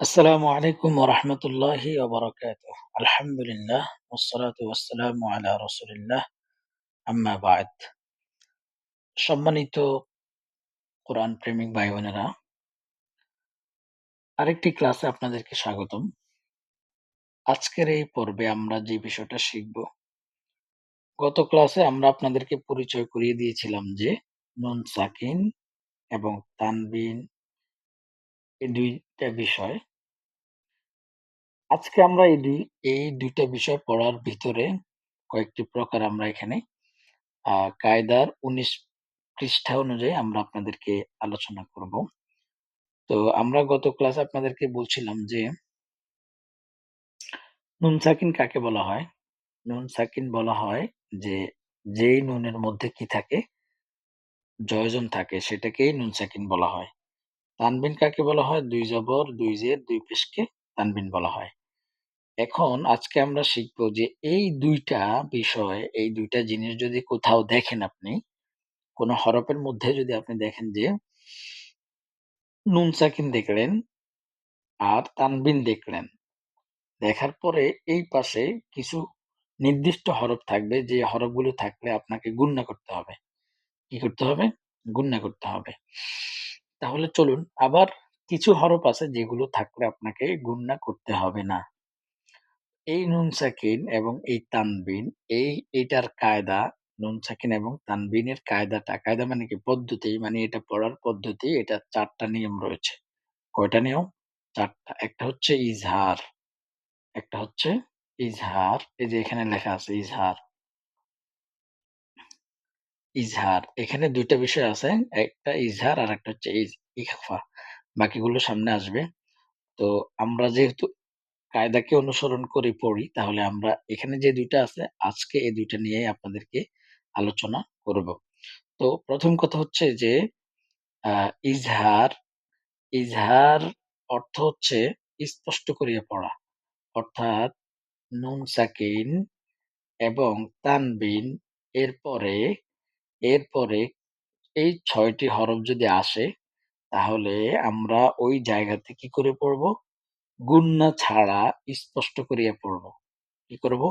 আসসালামু আলাইকুম রাহমাতুল্লাহি ওয়া বারাকাতুহু। আলহামদুলিল্লাহ ওয়াসসালাতু ওয়াসসালামু আলা রাসূলিল্লাহ আম্মা। সম্মানিত কোরআন প্রেমিক ভাই বোনেরা, আরেকটি ক্লাসে আপনাদেরকে স্বাগতম। আজকের এই পর্বে আমরা যে বিষয়টা শিখব, গত ক্লাসে আমরা আপনাদেরকে পরিচয় করিয়ে দিয়েছিলাম যে নুন সাকিন এবং তানবিন এই ২ টা বিষয়। আজকে আমরা এই ২ এই দুইটা বিষয় পড়ার ভিতরে কয়েকটি প্রকার আমরা এখানে কায়দার ১৯ পৃষ্ঠা অনুযায়ী আমরা আপনাদেরকে আলোচনা করব। তো আমরা গত ক্লাস আপনাদেরকে বলছিলাম যে, নুন সাকিন কাকে বলা হয়? নুন সাকিন বলা হয় যে, যেই নুনের মধ্যে কি থাকে? জয়জন থাকে, সেটাকেই নুন সাকিন বলা হয়। তানবিন কাকে বলা হয়? দুই জবর, দুই জের, দুই পেশকে তানবিন বলা হয়। এখন আজকে আমরা শিখব যে এই ২ টা বিষয়, এই দুইটা জিনিস যদি কোথাও দেখেন আপনি, কোন হরফের মধ্যে যদি আপনি দেখেন যে নুন সাকিন দেখলেন আর তানবিন দেখলেন। দেখার পরে এই পাশে কিছু নির্দিষ্ট হরফ থাকবে যে হরফগুলো থাকলে আপনাকে গুণনা করতে হবে। কি করতে হবে? গুণনা করতে হবে। তাহলে চলুন আবার কিছু হরফ আছে যেগুলো থাকলে আপনাকে গুণনা করতে হবে না। এই নুন সাকিন এবং এই তানবিন এই এটার কায়দা নুন সাকিন এবং তানবিনের কায়দাটা, কায়দা মানে কি? পদ্ধতি মানে এটা পড়ার পদ্ধতি এটা চারটা নিয়ম রয়েছে। কয়টা নিয়ম? চারটা একটা হচ্ছে ইজহার, একটা হচ্ছে ইজহার, এই যে এখানে লেখা আছে ইজহার। ইজহার। এখানে দুইটা বিষয় আছে। একটা ইজহার আর একটা হচ্ছে ইখফা। বাকিগুলো সামনে আসবে। তো আমরা যেহেতু কায়দাকে অনুসরণ করে পড়ি তাহলে আমরা এখানে যে ২ টা আছে আজকে এই ২ টা নিয়েই আপনাদেরকে আলোচনা করব। তো প্রথম কথা হচ্ছে যে ইজহার, ইজহার অর্থ হচ্ছে স্পষ্ট করিয়া পড়া। অর্থাৎ নুন সাকিন এবং তানবিন এরপরে, এরপরে এই ৬ টি হরফ যদি আসে তাহলে আমরা ওই জায়গাতে কি করে পড়ব? গুণনা ছাড়া স্পষ্ট করিয়া পড়ব। কি করব?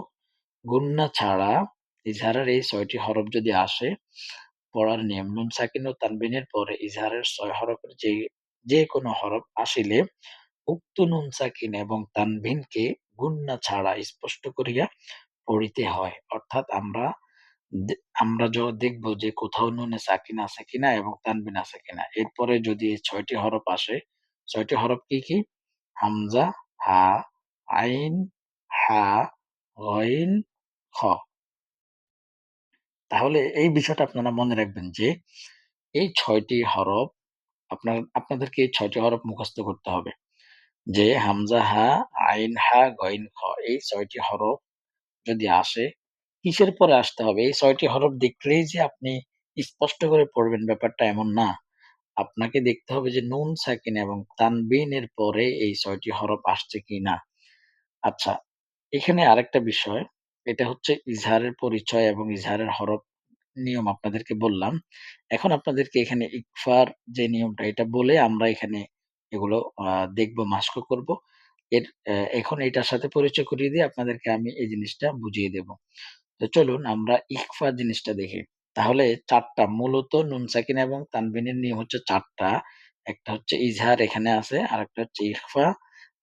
গুণনা ছাড়া ইজহারের এই ছয়টি হরফ যদি আসে, পড়ার নিয়ম নুন সাকিন ও তানবিনের পরে ইজহারের ছয় হরফের যে যে কোনো হরফ আসিলে উক্ত নুন সাকিন এবং তানবিনকে গুণনা ছাড়া স্পষ্ট করিয়া পড়িতে হয়। অর্থাৎ আমরা আমরা য দেখব যে কোথাও নুনে সাকিন আছে কিনা এবং তানবিন আছে কিনা। এরপরে যদি এই ৬ টি হরফ আসে, ৬ টি হরফ কি, কি? হামজা, হা, আইন, হা, গইন, খ। তাহলে এই বিষয়টা আপনারা মনে রাখবেন যে এই ৬ টি হরফ আপনার আপনাদেরকে এই ৬ টি হরফ মুখস্থ করতে হবে। যে হামজা, হা, আইন, হা, গইন, খ এই ৬ টি হরফ যদি আসে, কিসের পরে আসতে হবে? এই ছয়টি হরফ দেখলেই যে আপনি স্পষ্ট করে পড়বেন ব্যাপারটা এমন না। আপনাকে দেখতে হবে যে নুন সাকিন এবং তানবিনের পরে এই ছয়টি হরফ আসছে কিনা। আচ্ছা, এখানে আরেকটা বিষয়, এটা হচ্ছে ইজহারের পরিচয় এবং ইজহারের হরফ নিয়ম আপনাদেরকে বললাম। এখন আপনাদেরকে এখানে ইকফার যে নিয়মটা এটা বলে আমরা এখানে এগুলো দেখব, মাশক করব। এর এখন এটার সাথে পরিচয় করিয়ে দিয়ে আপনাদেরকে আমি এই জিনিসটা বুঝিয়ে দেব। তো চলুন আমরা ইকফা জিনিসটা দেখি। তাহলে চারটা মূলত নুন সাকিন এবং তানবিনের নিয়ম হচ্ছে চারটা একটা হচ্ছে ইজহার এখানে আছে, আর একটা হচ্ছে ইকফা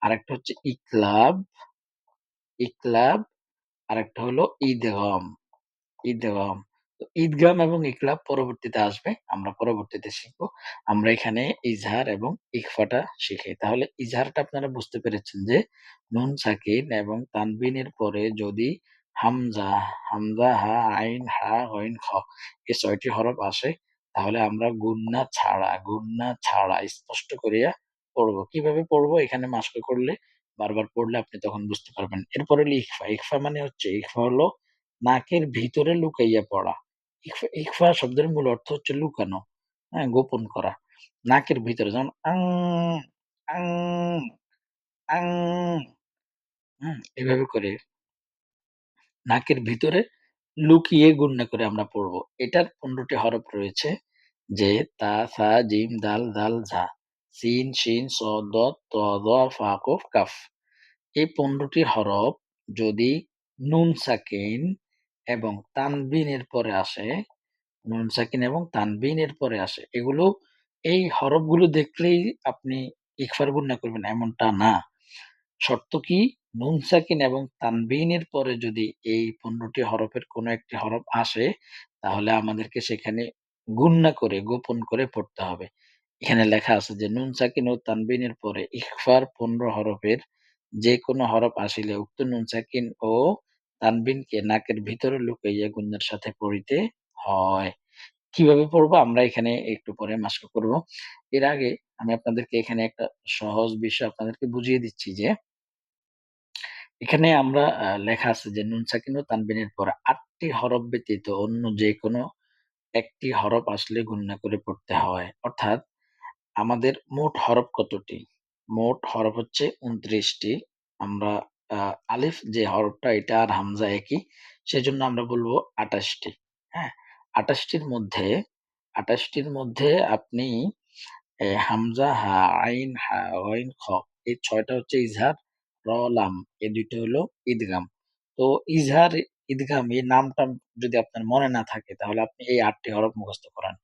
আর একটা হচ্ছে ইকলাব, ইকলাব, আরেকটা হলো ইদগম, ইদগম। তো ইদগাম এবং ইকলাব পরবর্তীতে আসবে। আমরা পরবর্তীতে শিখব। আমরা এখানে ইজহার এবং ইকফাটা শিখি। তাহলে ইজহারটা আপনারা বুঝতে পেরেছেন যে নুন সাকিন এবং তানবিনের পরে যদি হামজা, হামজা, হা, আইন, হা, গইন, খ এই ছয়টি হরফ আসে তাহলে আমরা গুণনা ছাড়া, গুণনা ছাড়া স্পষ্ট করিয়া পড়ব। কীভাবে পড়ব? এখানে মাস্ক করলে বারবার পড়লে আপনি তখন বুঝতে পারবেন। এরপরে হলো ইখফা। ইখফা মানে হচ্ছে ইখফা হলো নাকের ভিতরে লুকাইয়া পড়া। ইখফা ইখফা শব্দের মূল অর্থ হচ্ছে লুকানো, হ্যাঁ? গোপন করা। নাকের ভিতরে যেমন আং, আং, আং? এভাবে করে নাকের ভিতরে লুকিয়ে গুণনা করে আমরা পড়ব। এটার পনেরোটি হরফ রয়েছে যে তা, সা, জিম, দাল, জাল, ঝা। সিন, শিন, স দত, ত, দ, ফা, কফ, কাফ। এই পনেরোটি হরফ যদি নুন সাকিন এবং তানবিনের পরে আসে, নুন সাকিন এবং তানবিনের পরে আসে। এগুলো এই হরফগুলো দেখলেই আপনি ইকফার গুন্না করবেন এমনটা না। শর্ত কি? নুন সাকিন এবং তানবিনের পরে যদি এই ১৫ টি হরফের কোনো একটি হরফ আসে, তাহলে আমাদেরকে সেখানে গুন্না করে, গোপন করে পড়তে হবে। এখানে লেখা আছে যে নুন সাকিন ও তানবিনের পরে ইকফার ১৫ হরফের যেকোনো হরফ আসিলে উক্ত নুন সাকিন ও তানবিনকে নাকের ভিতরে লুকাইয়া গুন্নার সাথে পড়িতে হয়। কীভাবে পড়ব আমরা এখানে একটু পরে মাস্ক করব। এর আগে আমি আপনাদেরকে এখানে একটা সহজ বিষয় আপনাদেরকে বুঝিয়ে দিচ্ছি যে এখানে আমরা লেখা আছে যে নুন সাকিন ও তানবিনের পরে ৮ টি হরফ ব্যতীত অন্য যেকোনো একটি হরফ আসলে গুন্না করে পড়তে হয়। অর্থাৎ আমাদের মোট হরফ কতটি? মোট হরফ হচ্ছে ২৯ টি। আমরা আলিফ যে হরফটা এটা আর হামজা একই। সেজন্য আমরা বলব ২৮ টি। হ্যাঁ? ২৮ টির মধ্যে ২৮ টির মধ্যে আপনি হামজা, হা, আইন, হা, গইন, খ এই ৬ টা হচ্ছে ইজহার, র, লাম এই ২ টা হলো ঈদগাম তো ইজহার, ঈদগাম এই নামটা যদি আপনার মনে না থাকে তাহলে আপনি এই আটটি হরফ মুখস্থ করান।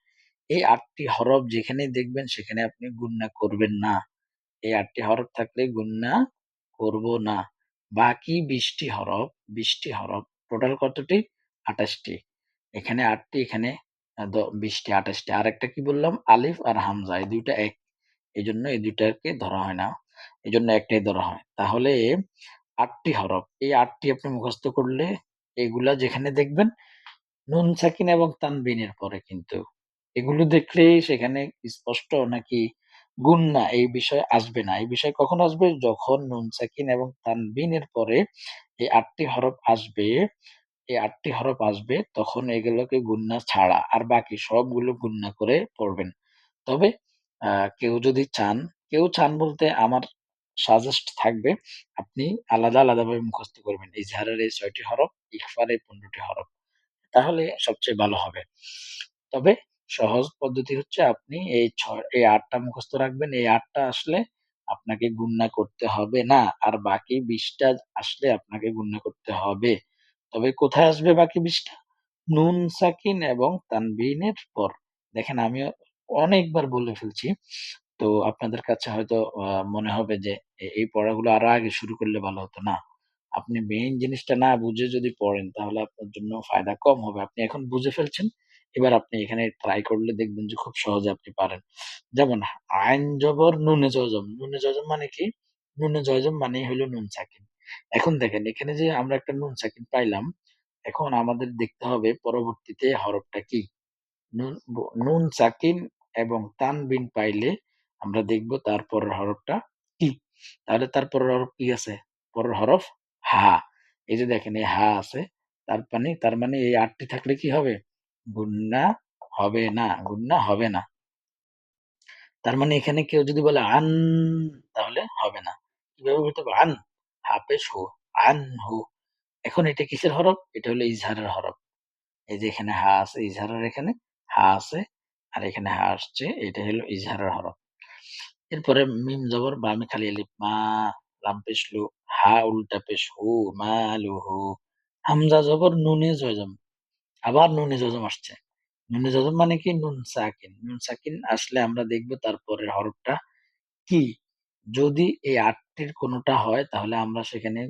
এই আটটি হরফ যেখানে দেখবেন সেখানে আপনি গুন্না করবেন না। এই আটটি হরফ থাকলে গুন্না করব না। বাকি ২০ টি হরফ ২০ টি হরফ টোটাল কতটি? ২৮ টি। এখানে আটটি এখানে আ দ ২০ টি ২৮ টি। কি বললাম? আলিফ আর হামজা এই দুইটা এক এই জন্য এই ২ টাকে ধরা হয় না। এজন্য একটাই ধরা হয়। তাহলে ৮ টি হরফ। এই ৮ টি আপনি মুখস্থ করলে এগুলা যেখানে দেখবেন নুন সাকিন এবং তানবিনের পরে কিন্তু। এগুলো দেখলেই সেখানে স্পষ্ট নাকি গুন্না এই বিষয় আসবে না। এই বিষয় কখন আসবে? যখন নুন সাকিন এবং তানবিনের পরে এই আটটি হরফ আসবে, এই আটটি হরফ আসবে তখন এগুলোকে গুন্না ছাড়া আর বাকি সবগুলো গুন্না করে পড়বেন। তবে কেউ যদি চান, কেউ চান বলতে আমার সাজেস্ট থাকবে আপনি আলাদা, আলাদাভাবে মুখস্থ করবেন। ইজহারের এই ৬ টি হরফ, ইখফার এই ১৫ টি হরফ। তাহলে সবচেয়ে ভালো হবে। তবে সহজ পদ্ধতি হচ্ছে আপনি এই ছয় এই ৮ টা মুখস্থ রাখবেন। এই আটটা আসলে আপনাকে গুন্না করতে হবে না। আর বাকি ২০ টা আসলে আপনাকে গুন্না করতে হবে। তবে কোথায় আসবে বাকি ২০ টা? নুন সাকিন এবং তানবিনের পর। দেখেন আমিও অনেকবার বলে ফেলছি। তো আপনাদের কাছে হয়তো আ মনে হবে যে এই পড়াগুলো আরও আগে শুরু করলে ভালো হতো। না। আপনি মেইন জিনিসটা না বুঝে যদি পড়েন তাহলে আপনার জন্য ফায়দা কম হবে। আপনি এখন বুঝে ফেলছেন। এবার আপনি এখানে ট্রাই করলে দেখবেন যে খুব সহজে আপনি পারেন। যেমন আইন জবর নুনে জজম। নুনে জজম মানে কি? নুনে জজম মানেই হলো নুন সাকিন। এখন দেখেন এখানে যে আমরা একটা নুন সাকিন পাইলাম, এখন আমাদের দেখতে হবে পরবর্তীতে হরফটা কি? নুন নুন সাকিন এবং তানবিন পাইলে আমরা দেখব তার পরের হরফটা কি? তাহলে তার পরের হরফ কি আছে? পরের হরফ হা। এই যে দেখেন এই হা আছে। তার মানে তার মানে এই আটটি থাকলে কি হবে? গুন্না হবে না, গুন্না হবে না। তার মানে এখানে কেউ যদি বলে আন তাহলে হবে না। কীভাবে হতে হবে? আন, হা পেশ হু। এখন এটা কিসের হরফ? এটা হলো ইজহারের হরফ। এই যে এখানে হা আছে, ইজহারের এখানে হা আছে। আর এখানে হা আসছে। এটা হলো ইজহারের হরফ। এরপরে মিম জবর বামে খালি আলিফ মা, লাম পেশ লু, হা উল্টা পেশ হু, মা লু হু হামজা জবর নুনে জজম। আবার নুনে জজম আসছে। নুনে জজম মানে কি? নুন সাকিন। নুন সাকিন আসলে আমরা দেখব তারপরে হরফটা কি? যদি এই ৮ টির কোনটা হয় তাহলে আমরা সেখানে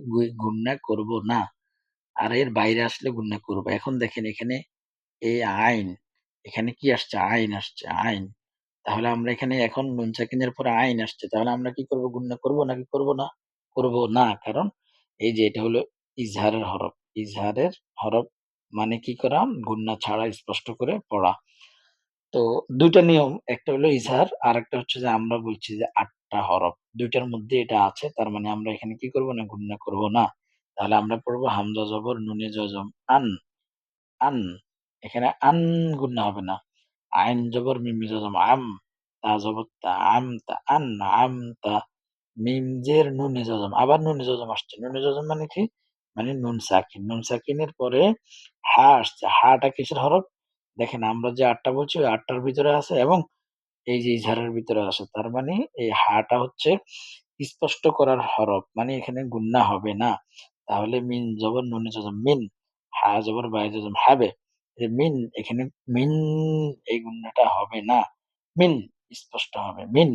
গুন্না করব না। আর এর বাইরে আসলে গুন্না করব। এখন দেখেন এখানে এই আইন, এখানে কি আসছে? আইন আসছে, আইন। তাহলে আমরা এখানে এখন নুন সাকিনের পরে আইন আসছে। তাহলে আমরা কি করব? গুন্না করব নাকি করব না? করব না। কারণ এই যে এটা হলো ইজহারের হরফ। ইজহারের হরফ মানে কি করা? গুন্না ছাড়া স্পষ্ট করে পড়া। তো ২ টা নিয়ম। একটা হলো ইজহার, আর একটা হচ্ছে যে আমরা বলছি যে আটটা হরফ। দুইটার মধ্যে এটা আছে। তার মানে আমরা এখানে কি করব না? গুন্না করব না। তাহলে আমরা পড়ব হামজা জবর নুনে জজম আন, আন। এখানে আন গুন্না হবে না। আইন জবর মিমে জজম আম, তা জবর তা, আমতা, আন, আমতা। মিম জের নুনে জজম। আবার নুনে জজম আসছে। নুনে জজম মানে কি? মানে নুন সাকিন। নুন সাকিনের পরে হা আসছে। হাটা কিসের হরফ? দেখেন আমরা যে ৮ টা বলছি ওই ৮ টার ভিতরে আছে এবং এই যে ইজহারের ভিতরে আসে তার মানে এই হাটা হচ্ছে স্পষ্ট করার হরফ মানে এখানে গুন্না হবে না তাহলে মিন জবর নুনে জজম মিন হা জবর বাই জজম হাবে এই মিন, এখানে মিন এই গুন্নাটা হবে না। মিন স্পষ্ট হবে। মিন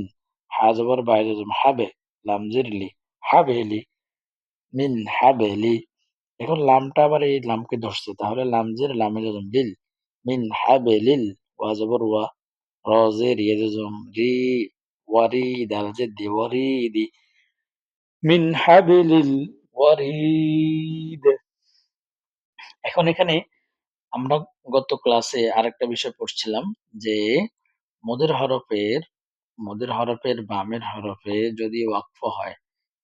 হা জবর বাই জজম হাবে, লাম জিরলি, হাবেলি, মিন হাবেলি। এখন লামটা আবার এই লামকে ধরছে। তাহলে লামজের লামে জজম লিল। মিন হাবেলিল ওয়া জবর ওয়া রজের ইয়ে জজম রি, ওয়ারি, দাল জেদ্দি ওয়ারিদি মিন হাবিলিল ওয়ারিদ এখন এখানে আমরা গত ক্লাসে আরেকটা বিষয় পড়ছিলাম যে, মদের হরফের মদের হরফের বামের হরফে যদি ওয়াকফ হয়,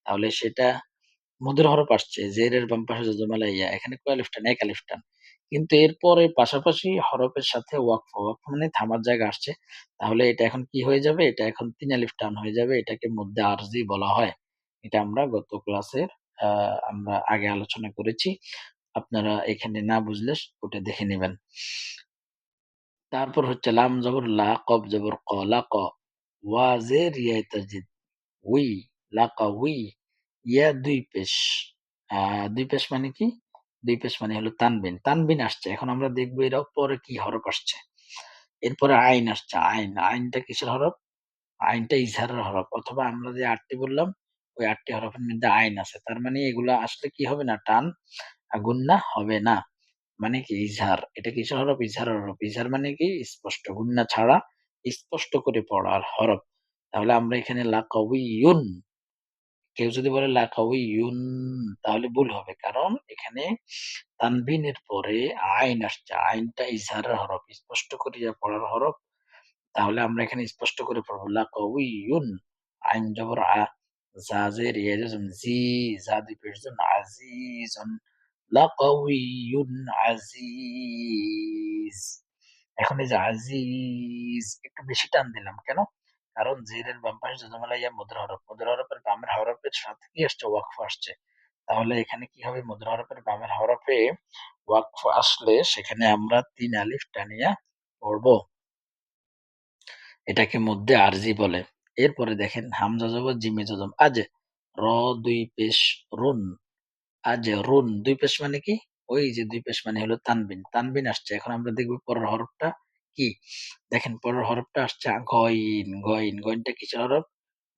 তাহলে সেটা মদের হরফ আসছে জেরের বাম পাশে জজমালা ইয়া, এখানে আলিফটান? এক আলিফটান। কিন্তু এরপরে পাশাপাশি হরফের সাথে ওয়াকফ ওয়াকফ মানে থামার জায়গা আসছে, তাহলে এটা এখন কি হয়ে যাবে? এটা এখন তিন আলিফ টান হয়ে যাবে, এটাকে মধ্যে আরজি বলা হয়। এটা আমরা গত ক্লাসের আমরা আগে আলোচনা করেছি। আপনারা এখানে না বুঝলে ওটা দেখে নেবেন। তারপর হচ্ছে লাম জবর লা কব জবর ক, লা ক ওয়াজের ইয়াই তাজিদ উই লাকা উই, ইয়া, দুই পেশ। দুই পেশ মানে কি? দুই পেশ মানে হলো তানবিন। তানবিন আসছে, এখন আমরা দেখব এর পরে কি হরফ আসছে। এরপরে আইন আসছে, আইন, আইনটা কিসের হরফ? আইনটা ইজহারের হরফ, অথবা আমরা যে আটটি বললাম, ওই আটটি হরফের মধ্যে আইন আছে। তার মানে এগুলা আসলে কি হবে না? টান। গুন্না হবে না। মানে কি? ইজহার। এটা কিসের হরফ? ইজহারের হরফ। ইজহার মানে কি? স্পষ্ট। গুন্না ছাড়া স্পষ্ট করে পড়ার হরফ। তাহলে আমরা এখানে লাকাউইয়ুন। কেউ যদি বলে লাকাউইয়ুন, তাহলে ভুল হবে। কারণ এখানে তানবিনের পরে আইন আসছে। আইনটা ইজহারের হরফ। স্পষ্ট করিয়া পড়ার হরফ, তাহলে আমরা এখানে স্পষ্ট করে পড়ব। লাকাউইয়ুন। আইন জবর আ। জাজের ইয়াজম জি জা দুই পেশজন আজিজুন লাকাউইয়ুন আজিজ এখন এই যে আজিজ একটু বেশি টান দিলাম কেন? কারণ জেরের বাম পাশে যজমালা ইয়া মুদ্রা হরফ মুদ্রা হরফের বামের হরফের সাথে কি আসছে? ওয়াকফ আসছে। তাহলে এখানে কি হবে? মুদ্রা হরফের বামের হরফে ওয়াকফ আসলে সেখানে আমরা তিন আলিফ টানিয়া পড়ব। এটাকে মধ্যে আরজি বলে। এরপরে দেখেন হামজা জবর জিমে জজম। আজ র দুই পেশ রুন। আজ রুন, দুই পেশ মানে কি? ওই যে দুই পেশ মানে হলো তানবিন। তানবিন আসছে। এখন আমরা দেখব পরের হরফটা কি? দেখেন, পরের হরফটা আসছে গইন গইন গইনটা কিসের হরফ?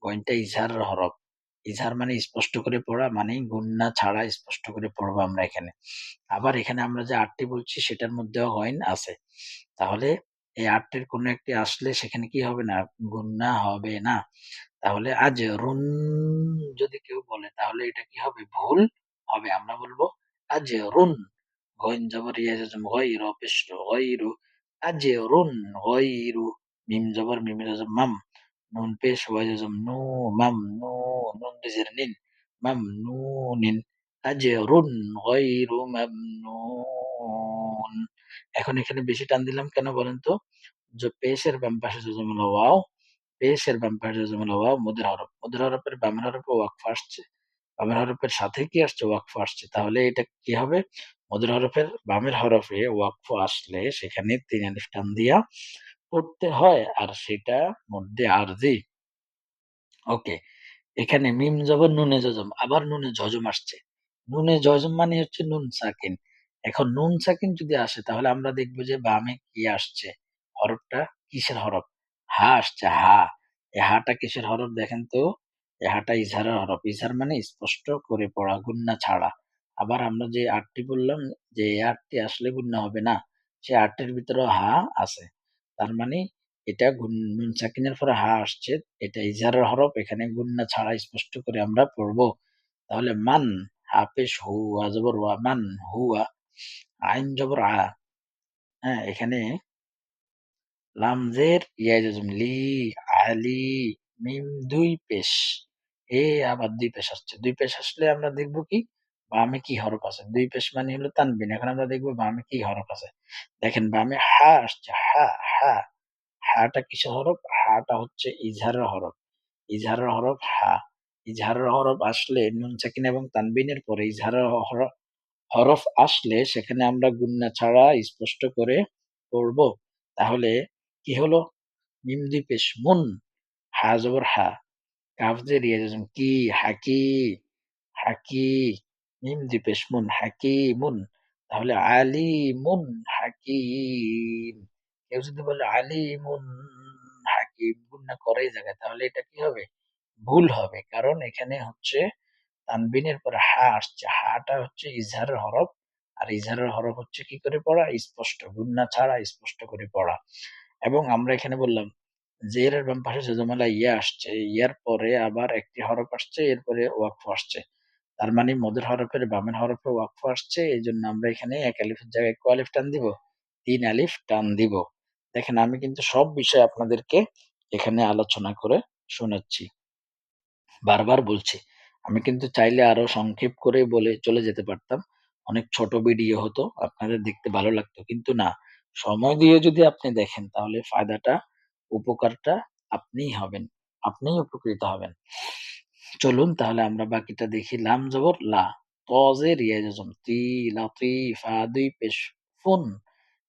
গইনটা ইজহারের হরফ। ইজহার মানে স্পষ্ট করে পড়া মানে গুন্না ছাড়া স্পষ্ট করে পড়ব আমরা এখানে। আবার এখানে আমরা যে আটটি বলছি, সেটার মধ্যেও গইন আছে। তাহলে এই আটটির কোনো একটি আসলে সেখানে কি হবে না? গুন্না হবে না। তাহলে আজ রুন যদি কেউ বলে, তাহলে এটা কি হবে? ভুল। হবে আমরা বলব আজ রুন গইন জবর ইয়াজম গইরু পেশ গইরু আজ রুন গইরু মিম জবর মিম মাম, নুন পেশ ওয়াজম নু মাম নু, নুন জের নিন মাম নুনিন আজরুন গইরু মামনুন এখন এখানে বেশি টান দিলাম কেন বলেন তো? যে পেশের বাম পাশে যজমুল ওয়াও, পেশের বাম পাশে যজমুল ওয়াও, মুদের হরফ। মুদের হরফের বামের হরফে ওয়াকফ আসছে। বামের হরফের সাথে কি আসছে? ওয়াকফ আসছে। তাহলে এটা কি হবে? মুদের হরফের, বামের হরফে ওয়াকফ আসলে সেখানে তিন আলিফ টান দিয়া পড়তে হয় আর সেটা মধ্যে আরজি ওকে, এখানে মিম জবর নুনে জজম। আবার নুনে জজম আসছে। নুনে জজম মানে হচ্ছে নুন সাকিন। এখন নুন সাকিন যদি আসে, তাহলে আমরা দেখব যে বামে কি আসছে? হরফটা কিসের হরফ? হা আসছে, হা। এ হাটা কিসের হরফ দেখেন তো? হাটা ইজহারের হরফ ইজহার মানে স্পষ্ট করে পড়া, গুন্না ছাড়া। আবার আমরা যে আটটি বললাম যে এই আটটি আসলে গুন্না হবে না, সে আটটির ভিতরে হা আছে। তার মানে এটা নুন সাকিনের পরে হা আসছে, এটা ইজারের হরফ, এখানে গুন্না ছাড়া স্পষ্ট করে আমরা পড়ব। তাহলে মান হাফেশ হুয়া জবর ওয়া, মান হুয়া আইন জবর আ। হ্যাঁ এখানে লামজের ইয়াজম লি আলি মিম দুই পেশ। এ আবার দুই পেশ আসছে। দুই পেশ আসলে আমরা দেখব কি? বামে কি হরফ আছে? দুই পেশ মানে হলো তানবিন। এখন আমরা দেখব বামে কি হরফ আছে। দেখেন, বামে হা আসছে। হা হা, হাটা কিসের হরফ? হাটা হচ্ছে ইজহারের হরফ। ইজহারের হরফ হা। ইজহারের হরফ আসলে নুন, সাকিন এবং তানবিনের পরে ইজহারের হরফ হরফ আসলে সেখানে আমরা গুন্না ছাড়া স্পষ্ট করে পড়ব। তাহলে কি হলো? মিম দুই পেশ, মুন, হা জবর হা। যে রিয়া কি হাকি হাকি মিম দুই পেশ মুন তাহলে আলিমুন হাকিম কেউ যদি বলে আলিমুন হাকিম গুণনা করে এই জায়গায় তাহলে এটা কি হবে ভুল হবে কারণ এখানে হচ্ছে তানবিনের পরে হা আসছে হাটা হচ্ছে ইজহারের হরফ আর ইজহারের হরফ হচ্ছে কি করে পড়া? স্পষ্ট। গুন্না ছাড়া স্পষ্ট করে পড়া। এবং আমরা এখানে বললাম জের এর বাম পাশে যজমালা ইয়া আসছে। ইয়ার পরে আবার একটি হরফ আসছে এরপরে ওয়াকফ আসছে। তার মানে মদের হরফের বামের হরফে ওয়াকফ আসছে এই জন্য আমরা এখানে এক আলিফের জায়গায় ক আলিফ টান দিব? তিন আলিফ টান দিব। দেখেন, আমি কিন্তু সব বিষয় আপনাদেরকে এখানে আলোচনা করে শোনাচ্ছি। বারবার বলছি, আমি কিন্তু চাইলে আরও সংক্ষেপ করে বলে চলে যেতে পারতাম। অনেক ছোট ভিডিও হতো, আপনাদের দেখতে ভালো লাগতো। কিন্তু না, সময় দিয়ে যদি আপনি দেখেন, তাহলে ফায়দাটা উপকারটা আপনিই হবেন। আপনিই উপকৃত হবেন। চলুন তাহলে আমরা বাকিটা দেখি। লাম জবর, লা। তজে রিয়া তি লাতি ফা, দুই, পেশ। ফুন।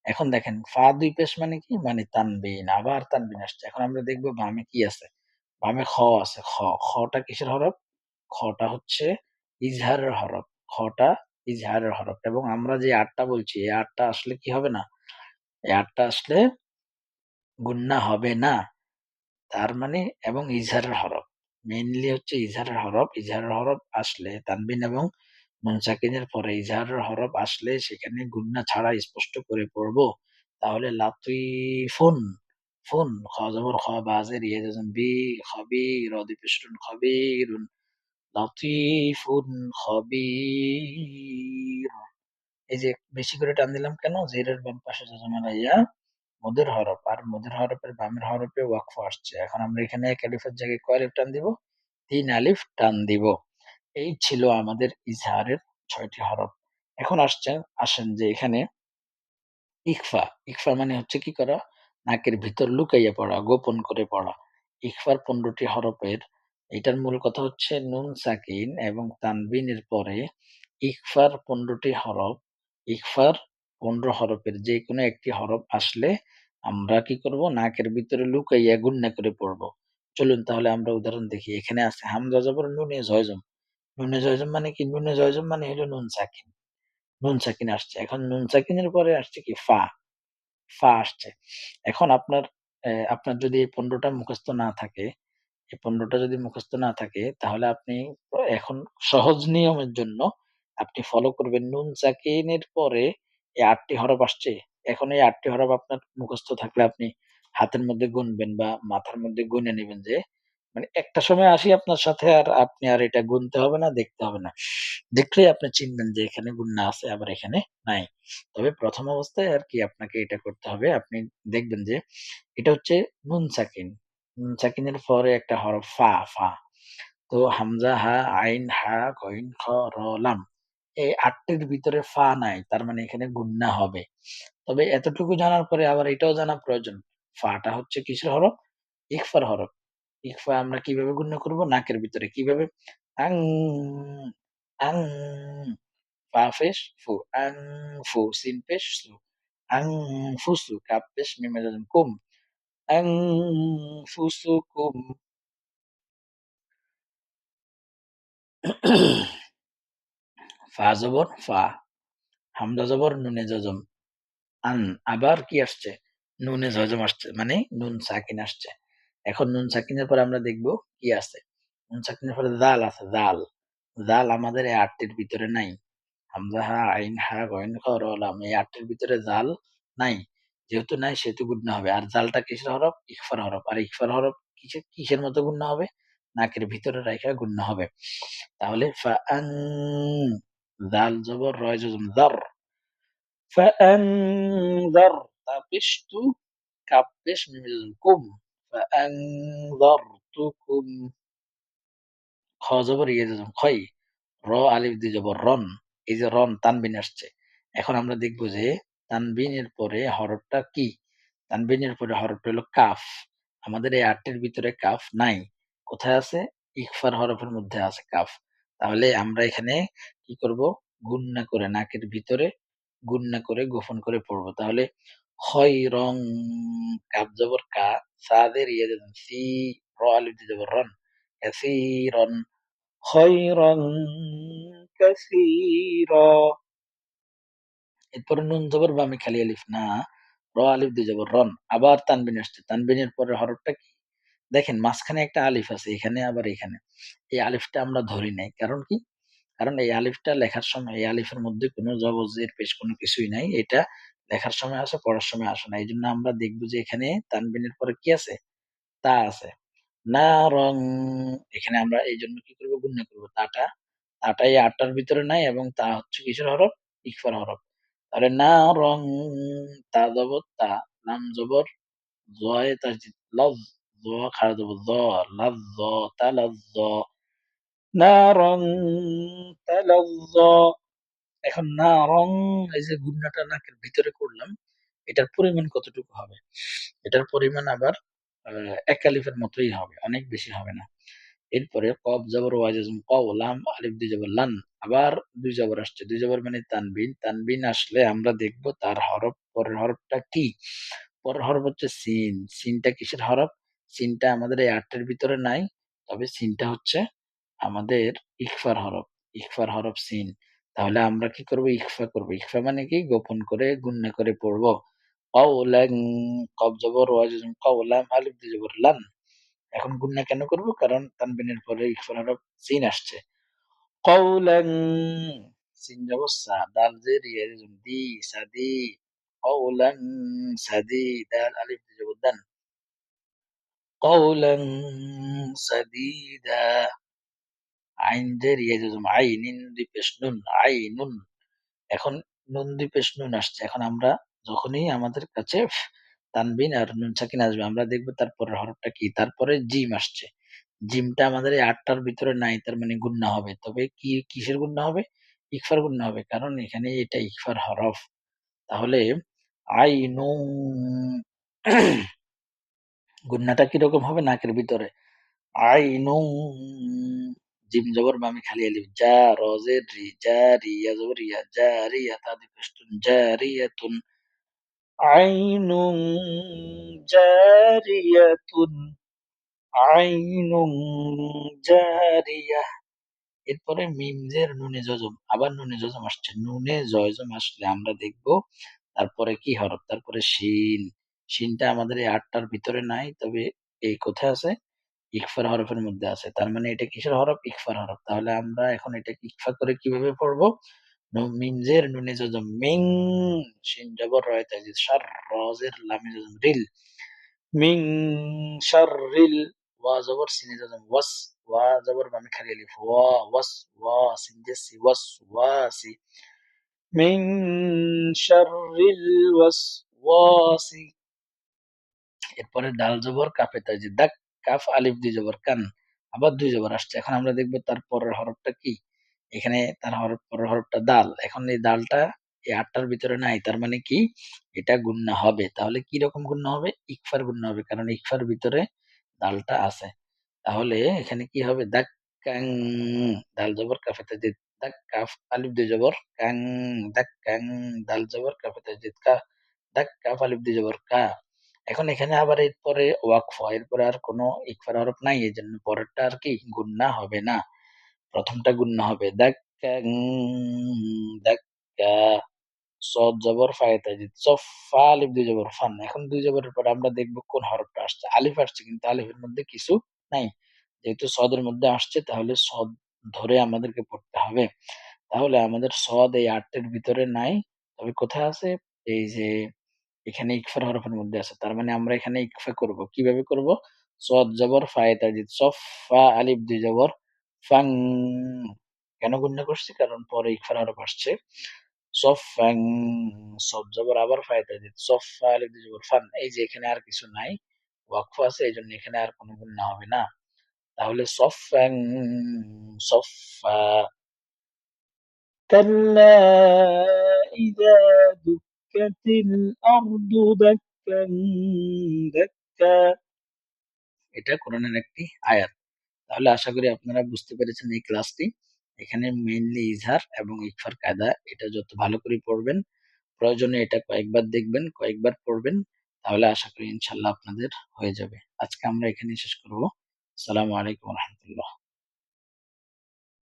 এখন দেখেন, ফা, দুই, পেশ মানে কি? মানে তানবিন। আবার তানবিন আসছে। এখন আমরা দেখব বামে কি আছে? বামে খ আছে। খ। খটা কিসের হরফ? খটা হচ্ছে ইজহারের হরফ। খটা ইজহারের হরফ। এবং আমরা যে আটটা বলছি, এই আটটা আসলে কি হবে না? এই আটটা আসলে গুন্না হবে না। তার মানে এবং ইজহারের হরফ। মেইনলি হচ্ছে ইজহারের হরফ। ইজহারের হরফ আসলে তানবিন এবং নুন সাকিনের পরে ইজহারের হরফ আসলে সেখানে গুন্না ছাড়া স্পষ্ট করে পড়ব। তাহলে লাতিফুন ফুন খ জবর খ, বাজের ইয়ে যেজন বি খবি রদি পেশরুন খবিরুন লাতিফুন খবির এই যে বেশি করে টান দিলাম কেন? জেরের বাম পাশে যজমানা ইয়া। মদের হরফ আর মদের হরফের বামের হরফে ওয়াকফ আসছে। এখন আমরা এখানে এক আলিফের জায়গায় কয় আলিফ টান দিব? তিন আলিফ টান দিব। এই ছিল আমাদের ইজহারের ছয়টি হরফ এখন আসছেন, আসেন যে এখানে ইকফা। ইকফা মানে হচ্ছে কি করা? নাকের ভিতর লুকাইয়া পড়া, গোপন করে পড়া। ইকফার পনেরোটি হরফের এটার মূল কথা হচ্ছে নুন সাকিন এবং তানবিনের পরে ইকফার পনেরোটি হরফ ইকফার পনেরো হরফের যে কোনো একটি হরফ আসলে আমরা কি করব? নাকের ভিতরে লুকাইয়া গুন্না করে পড়ব। চলুন তাহলে আমরা উদাহরণ দেখি। এখানে আছে হামজা জবর, নুনে জয়জম। নুনে জয়জম মানে কি? নুনে জয়জম মানে হলো নুন সাকিন। নুন সাকিন আসছে। এখন নুন সাকিনের পরে আসছে কি? ফা। ফা আসছে। এখন আপনার আপনার যদি এই পনেরোটা মুখস্থ না থাকে, এই পনেরোটা যদি মুখস্থ না থাকে, তাহলে আপনি এখন সহজ নিয়মের জন্য আপনি ফলো করবেন নুন সাকিনের পরে এই আটটি হরফ আসছে। এখন এই আটটি হরফ আপনার মুখস্থ থাকলে আপনি হাতের মধ্যে গুনবেন বা মাথার মধ্যে গুনে নেবেন যে মানে একটা সময় আসি আপনার সাথে আর আপনি আর এটা গুনতে হবে না, দেখতে হবে না। দেখলেই আপনি চিনবেন যে এখানে গুন্না আছে, আবার এখানে নাই। তবে প্রথম অবস্থায় আর কি আপনাকে এটা করতে হবে। আপনি দেখবেন যে এটা হচ্ছে নুন সাকিন নুন সাকিনের পরে একটা হরফ ফা ফা। তো হামজা, হা, আইন, হা, কইন, খ, র, লাম। এই আটটির ভিতরে ফা নাই, তার মানে এখানে গুন্না হবে। তবে এতটুকু জানার পরে আবার এটাও জানা প্রয়োজন। ফাটা হচ্ছে কিসের হরফ? ইকফার হরফ। ইকফা আমরা কীভাবে গুণ্য করব? নাকের ভিতরে কীভাবে? আং আং, ফা পেশ ফু, আং, ফু, সিন পেশ সু, আং ফুসু কাপ পেশ মিমে কুম, আং ফুসু কুম। ফা জবর, ফা। হামজা জবর, নুনে জজম। আন, আবার কি আসছে? নুনে জজম আসছে মানে নুন সাকিন আসছে। এখন নুন সাকিনের পরে আমরা দেখব কি আছে। নুন সাকিনের পরে দাল আছে, দাল। দাল আমাদের এই আটটির ভিতরে নাই। হামজা হা, আইন হা গইন খ র এই আটটির ভিতরে জাল নাই। যেহেতু নাই, সেহেতু গুণ হবে। আর জালটা কিসের হরফ? ইকফার হরফ। আর ইকফার হরফ কিসের কিসের মতো গুণ্য হবে? নাকের ভিতরে রাখা গুণ্য হবে। তাহলে ফা আন জাল জবর রয় জজম দার فأنذرت কাপেশ মিলকুম فأنذرتكم খ জবর ইয়ে জজম খই র আলিফ দি জবর রন এই যে রন তানবিন আসছে এখন আমরা দেখব যে তানবিনের পরে হরফটা কি তানবিনের পরে হরফটা হলো কাফ আমাদের এই আটটির ভিতরে কাফ নাই কোথায় আছে ইকফার হরফের মধ্যে আছে কাফ তাহলে আমরা এখানে কি করব? গুন্না করে নাকের ভিতরে গুন্না করে গোপন করে পড়ব। তাহলে হয় রং কাপ জবর কা, সাদের ইয়ে সি, র আলিফ রন এরপরে নুন জবর বামে খালি আলিফ না, র আলিফ দিয়ে যাব রন, আবার তানবিন আসছে। তানবিনের পরের হরফটা কি? দেখেন, মাঝখানে একটা আলিফ আছে, এখানে আবার এখানে। এই আলিফটা আমরা ধরি নাই, কারণ কি? কারণ এই আলিফটা লেখার সময়, এই আলিফের মধ্যে কোনো জবজের পেশ কোনো কিছুই নাই। এটা লেখার সময় আসে, পড়ার সময় আসে না। এই জন্য আমরা দেখব যে এখানে তানবিনের পরে কি আছে? তা আছে। না রং। এখানে আমরা এই জন্য কি করব? গুণ্য করব। তাটা তাটা এই আটটার ভিতরে নাই এবং তা হচ্ছে কিসের হরফ? ইকফার হরফ। তাহলে না রং, তা জবর, তা নাম জবর জয় তাসদিদ লজ, জ খাড়া জবর। জ, লাজ, জ, তা লাজ, জ। নারং এখন নারং, এই যে গুন্নাটা নাকের ভিতরে করলাম, এটার পরিমাণ কতটুকু হবে? এটার পরিমাণ আবার এক আলিফের মতোই হবে, অনেক বেশি হবে না। এরপরে কব জবর ওয়াজিজম কও লাম, আলিফ দুই জবর, লান, আবার দুই জবর আসছে। দুই জবর মানে তানবিন তানবিন আসলে আমরা দেখব তার হরফ, পরের হরফটা কি? পরের হরফ হচ্ছে সিন। সিনটা কিসের হরফ? সিনটা আমাদের এই আটের ভিতরে নাই, তবে সিনটা হচ্ছে আমাদের ইকফার হরফ ইকফার হরফ সিন। তাহলে আমরা কি করব? ইকফা করব। ইকফা মানে কি? গোপন করে গুন্না করে পড়ব। কওলান কব জবর ওয়াজিজম কওলাম, আলিফ দুই জবর, লান। এখন গুন্না কেন করব? কারণ তানবিনের পরে ইকফার হরফ সিন আসছে। কওলান, সিন জবর সা, দাল জের ইয়া জের দি সাদি কওলান সাদি দাল, আলিফ দুই জবর, দান। কওলান সাদিদা আইন জের ইয়া জের আইনিন দুই পেশ নুন আইনুন এখন নুন। দুই পেশ নুন আসছে। এখন আমরা যখনই আমাদের কাছে তানবিন আর নুন সাকিন আসবে, আমরা দেখব তারপরের হরফটা কি? তারপরে জিম আসছে। জিমটা আমাদের এই আটটার ভিতরে নাই, তার মানে গুন্না হবে। তবে কি, কিসের গুন্না হবে? ইকফার গুন্না হবে। কারণ এখানে এটা ইকফার হরফ। তাহলে আই নু গুন্নাটা কীরকম হবে? নাকের ভিতরে। আই নু জিম জবর বামে খালি আলিফ জা রজের রি জা রিয়া জবর ইয়া জা রিয়া তাদি পেস্তুন জা রিয়াতুন আইনুন জারিয়াতুন আইনুন জারিয়া এরপরে মিমজের নুনে জজম, আবার নুনে জজম আসছে, নুনে জয়জম আসলে আমরা দেখব, তারপরে কি হরফ, তারপরে শিন, শিনটা আমাদের এই আটটার ভিতরে নাই, তবে এই কোথায় আছে? ইকফার হরফের মধ্যে আছে। তার মানে এটা কিসের হরফ? ইকফার হরফ। তাহলে আমরা এখন এটা ইকফা করে কীভাবে পড়ব? মিমজের নুনে জজম মিং, শিন, জবর রয় তাজিদ শার, রজের, লামে জজম রিল। মিং শাররিল ওয়া, জবর, সিনে জজম ওয়াস, ওয়া, জবর, বামে খালি আলিফ। ওয়া, ওয়াস, ওয়া, সিন জেসি ওয়াস ওয়াসি মিং শাররিল ওয়াস ওয়াসি এরপরে দাল, জবর কাফে তাজিদ দাক কাফ, আলিফ দুই জবর, কান। আবার দুই জবর আসছে। এখন আমরা দেখব তার পরের হরফটা কি? এখানে তার হরফ পরের হরফটা দাল। এখন এই দালটা এই আটটার ভিতরে নাই। তার মানে কি? এটা গুন্না হবে। তাহলে কি রকম গুন্না হবে? ইকফার গুন্না হবে। কারণ ইকফার ভিতরে দালটা আছে। তাহলে এখানে কি হবে? দাক কাং দাল জবর, কাফে তাজিদ দাক, কাফ, আলিফ দুই জবর, কাং। দাক কাং দাল জবর, কাফে তাজিদ কা। দাক, কাফ, আলিফ দুই জবর, কা। এখন এখানে আবার এর এরপরে ওয়াকফ, এরপরে আর কোনো ইকফার হরফ নাই এই জন্য পরেরটা আর কি গুন্না হবে না। প্রথমটা গুন্না হবে। দাক্কা দাক্কা, সদ, জবর, ফায়ে, তাজিদ। সফা আলিফ, দুই জবর, ফান। এখন দুই জবরের পরে আমরা দেখব কোন হরফটা আসছে। আলিফ আসছে কিন্তু আলিফের মধ্যে কিছু নাই। যেহেতু সদের মধ্যে আসছে, তাহলে সদ ধরে আমাদেরকে পড়তে হবে। তাহলে আমাদের সদ এই আটের ভিতরে নাই। তবে কোথায় আছে? এই যে এখানে ইকফার হরফের মধ্যে আছে তার মানে আমরা এখানে ইকফা করব কিভাবে করব সদ জবর ফায়ে তাজিদ সফা আলিফ দুই জবর ফাং কেন গুণ্য করছি কারণ পরে ইকফার হরফ আসছে সফাং সব জবর আবার ফায়ে তাজিদ সফা আলিফ দুই জবর ফান এই যে এখানে আর কিছু নাই ওয়াকফ আছে এই জন্য এখানে আর কোনো গুণ্য হবে না তাহলে সফাং সফা كلا إذا دكت الأرض دكا دكا এটা কোরআনের একটি আয়াত তাহলে আশা করি আপনারা বুঝতে পেরেছেন এই ক্লাসটি এখানে মেইনলি ইজহার এবং ইকফার কায়দা এটা যত ভালো করে পড়বেন প্রয়োজনে এটা কয়েকবার দেখবেন কয়েকবার পড়বেন তাহলে আশা করি ইনশাল্লাহ আপনাদের হয়ে যাবে আজকে আমরা এখানেই শেষ করব আসসালামু আলাইকুম রহমতুল্লাহ